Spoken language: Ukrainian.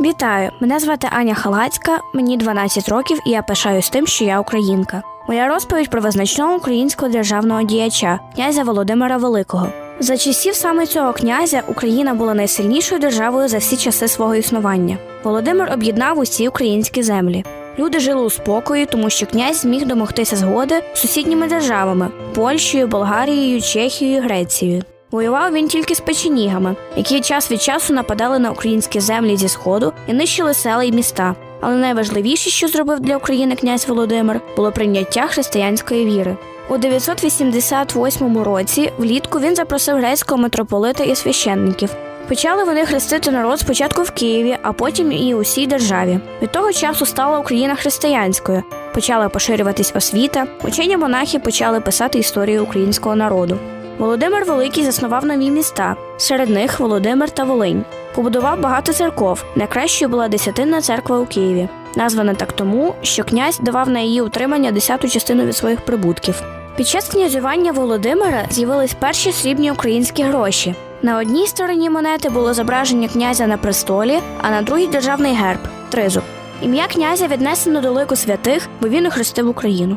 Вітаю! Мене звати Аня Халацька, мені 12 років, і я пишаюсь тим, що я українка. Моя розповідь про визначного українського державного діяча, князя Володимира Великого. За часів саме цього князя Україна була найсильнішою державою за всі часи свого існування. Володимир об'єднав усі українські землі. Люди жили у спокої, тому що князь зміг домогтися згоди з сусідніми державами Польщею, Болгарією, Чехією, Грецією. Воював він тільки з печенігами, які час від часу нападали на українські землі зі сходу і нищили села й міста. Але найважливіше, що зробив для України князь Володимир, було прийняття християнської віри. У 988 році влітку він запросив грецького митрополита і священників. Почали вони хрестити народ спочатку в Києві, а потім і усій державі. Від того часу стала Україна християнською. Почала поширюватись освіта, учені монахи почали писати історію українського народу. Володимир Великий заснував нові міста, серед них Володимир та Волинь. Побудував багато церков. Найкращою була десятинна церква у Києві, названа так тому, що князь давав на її утримання десяту частину від своїх прибутків. Під час князювання Володимира з'явились перші срібні українські гроші. На одній стороні монети було зображення князя на престолі, а на другій державний герб тризуб. Ім'я князя віднесено до лику святих, бо він охрестив Україну.